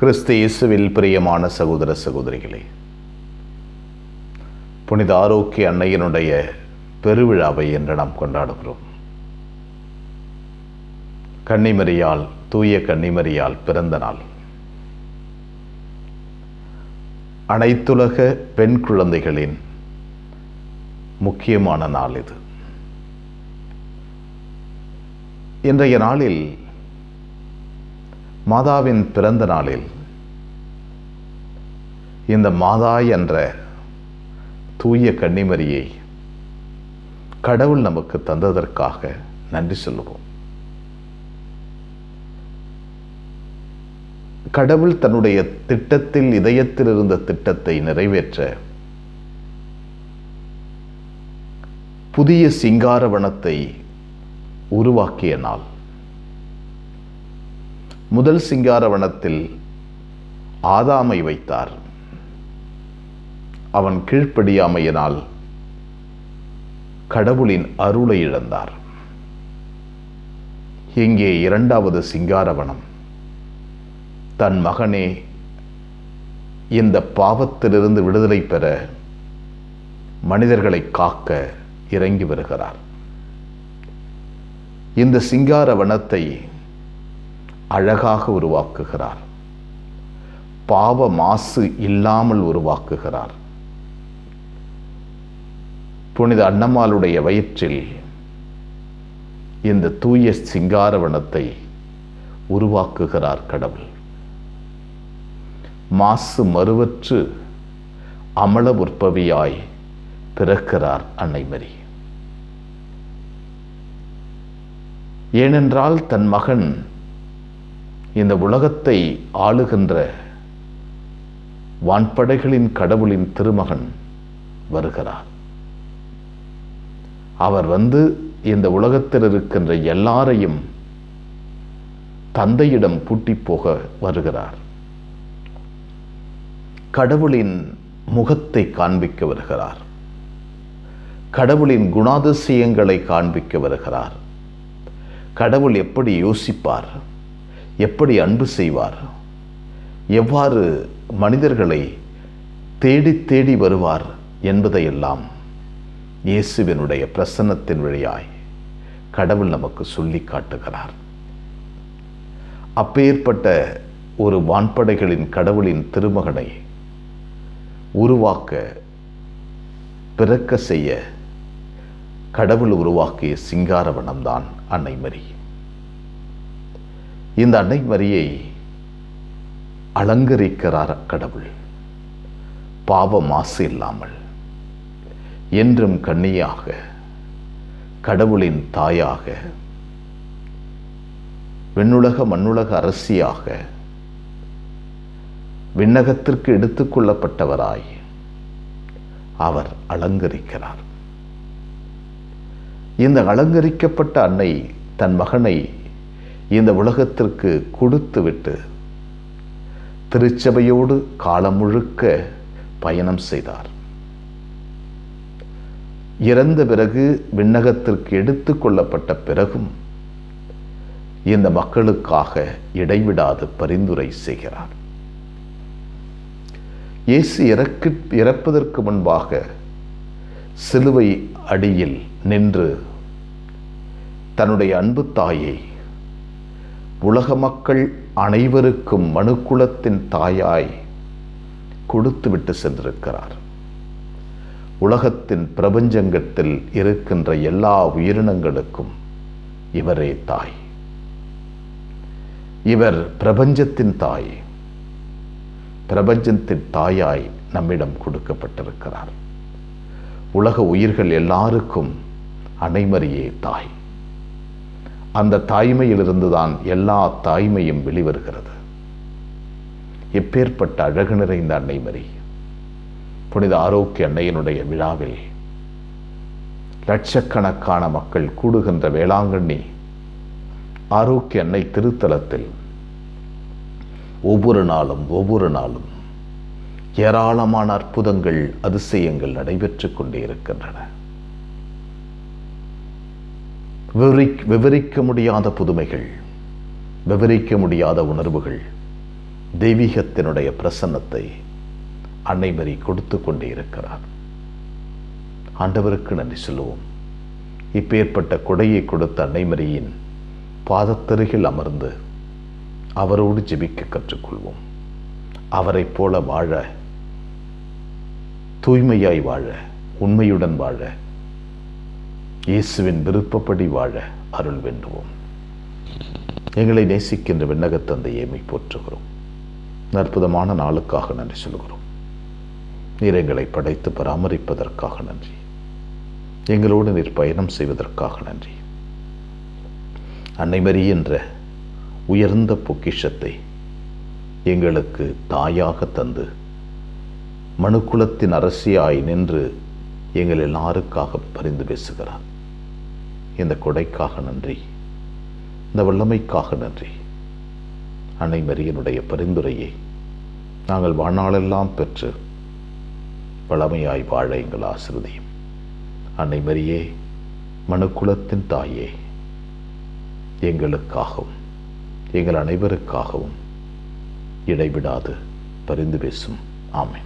கிறிஸ்து இயேசுவில் பிரியமான சகோதர சகோதரிகளே புனித ஆரோக்கிய அன்னையினுடைய பெருவிழாவை என்று நாம் கொண்டாடுகிறோம். கன்னிமரியால் தூய கன்னிமரியால் பிறந்த நாள். அனைத்துலக பெண் குழந்தைகளின் முக்கியமான நாள் இது. இன்றைய நாளில் மாதாவின் பிறந்த நாளில் இந்த மாதா என்ற தூய கன்னிமரியை கடவுள் நமக்கு தந்ததற்காக நன்றி சொல்லுவோம். கடவுள் தன்னுடைய திட்டத்தில் இதயத்தில் இருந்த திட்டத்தை நிறைவேற்ற புதிய சிங்காரவனத்தை உருவாக்கிய நாள். முதல் சிங்காரவனத்தில் ஆதாமை வைத்தார். அவன் கீழ்ப்படியாமையினால் கடவுளின் அருளை இழந்தார். இங்கே இரண்டாவது சிங்காரவனம். தன் மகனே இந்த பாவத்திலிருந்து விடுதலை பெற மனிதர்களை காக்க இறங்கி வருகிறார். இந்த சிங்கார வனத்தை அழகாக உருவாக்குகிறார். பாவ மாசு இல்லாமல் உருவாக்குகிறார். புனித அன்னம்மாளுடைய வயிற்றில் இந்த தூய சிங்காரவனத்தை உருவாக்குகிறார் கடவுள். மாசு மறுவற்று அமல உற்பவியாய் பிறக்கிறார் அன்னைமரி ஏனென்றால் தன் மகன் இந்த உலகத்தை ஆளுகின்ற வான்படைகளின் கடவுளின் திருமகன் வருகிறார். அவர் வந்து இந்த உலகத்தில் இருக்கின்ற எல்லாரையும் தந்தையிடம் பூட்டி போக வருகிறார். கடவுளின் முகத்தை காண்பிக்க வருகிறார். கடவுளின் குணாதிசயங்களை காண்பிக்க வருகிறார். கடவுள் எப்படி யோசிப்பார்? எப்படி அன்பு செய்வார்? எவ்வாறு மனிதர்களை தேடி தேடி வருவார் என்பதையெல்லாம் இயேசுவினுடைய பிரசன்னத்தின் வழியாய் கடவுள் நமக்கு சொல்லி காட்டுகிறார். அப்பேற்பட்ட ஒரு வான்படைகளின் கடவுளின் திருமகனை உருவாக்க பிறக்க செய்ய கடவுள் உருவாக்கிய சிங்காரவனம்தான் அன்னை அன்னைமரி இந்த அன்னைமரியை அலங்கரிக்கிறார் கடவுள் பாவ மாசு இல்லாமல் என்றும் கண்ணியாக கடவுளின் தாயாக விண்ணுலக மண்ணுலக அரசியாக விண்ணகத்திற்கு எடுத்துக்கொள்ளப்பட்டவராய் அவர் அலங்கரிக்கிறார். இந்த அலங்கரிக்கப்பட்ட அன்னை தன் மகனை இந்த உலகத்திற்கு கொடுத்துவிட்டு திருச்சபையோடு காலம் முழுக்க பயணம் செய்தார். இறந்த பிறகு விண்ணகத்திற்கு எடுத்து கொள்ளப்பட்ட பிறகும் இந்த மக்களுக்காக இடைவிடாது பரிந்துரை செய்கிறார். இயேசு இறக்கு இறப்பதற்கு முன்பாக சிலுவை அடியில் நின்று தன்னுடைய அன்பு தாயை உலக மக்கள் அனைவருக்கும் மனுக்குலத்தின் தாயாய் கொடுத்துவிட்டு சென்றிருக்கிறார். உலகத்தின் பிரபஞ்சங்கத்தில் இருக்கின்ற எல்லா உயிரினங்களுக்கும் இவரே தாய். இவர் பிரபஞ்சத்தின் தாய். பிரபஞ்சத்தின் தாயாய் நம்மிடம் கொடுக்கப்பட்டிருக்கிறார். உலக உயிர்கள் எல்லாருக்கும் அனைமரியே தாய். அந்த தாய்மையிலிருந்து தான் எல்லா தாய்மையும் வெளிவருகிறது. எப்பேற்பட்ட அழகு நிறைந்த அன்னை மரி புனித ஆரோக்கிய அன்னையினுடைய விழாவில் லட்சக்கணக்கான மக்கள் கூடுகின்ற வேளாங்கண்ணி ஆரோக்கிய அன்னை திருத்தலத்தில் ஒவ்வொரு நாளும் ஒவ்வொரு நாளும் ஏராளமான அற்புதங்கள் அதிசயங்கள் நடைபெற்றுக் கொண்டே இருக்கின்றன. விவரிக் விவரிக்க முடியாத புதுமைகள் விவரிக்க முடியாத உணர்வுகள் தெய்வீகத்தினுடைய பிரசன்னத்தை அன்னை மரி கொடுத்து கொண்டே இருக்கிறார். ஆண்டவருக்கு நன்றி சொல்லுவோம். இப்பேற்பட்ட கொடையை கொடுத்த அன்னைமரியின் பாதத்தருகில் அமர்ந்து அவரோடு ஜெபிக்க கற்றுக்கொள்வோம். அவரைப் போல வாழ தூய்மையாய் வாழ உண்மையுடன் வாழ இயேசுவின் விருப்பப்படி வாழ அருள் வேண்டுவோம். எங்களை நேசிக்கின்ற விண்ணகத்தந்தையை மை போற்றுகிறோம். அற்புதமான நாளுக்காக நன்றி சொல்கிறோம். நீர் எங்களை படைத்து பராமரிப்பதற்காக நன்றி. எங்களோடு நீர் பயணம் செய்வதற்காக நன்றி. அன்னைமரி என்ற உயர்ந்த பொக்கிஷத்தை எங்களுக்கு தாயாக தந்து மனுக்குலத்தின் அரசியாய் நின்று எங்கள் எல்லாருக்காக பரிந்து பேசுகிறார். இந்த கொடைக்காக நன்றி. இந்த வல்லமைக்காக நன்றி. அன்னை மரியனுடைய பரிந்துரையை நாங்கள் வாழ்நாளெல்லாம் பெற்று வளமையாய் வாழ எங்கள் ஆசிரதியும் அன்னை மரியே மனுக்குலத்தின் தாயே எங்களுக்காகவும் எங்கள் அனைவருக்காகவும் இடைவிடாது பரிந்து பேசும். ஆமை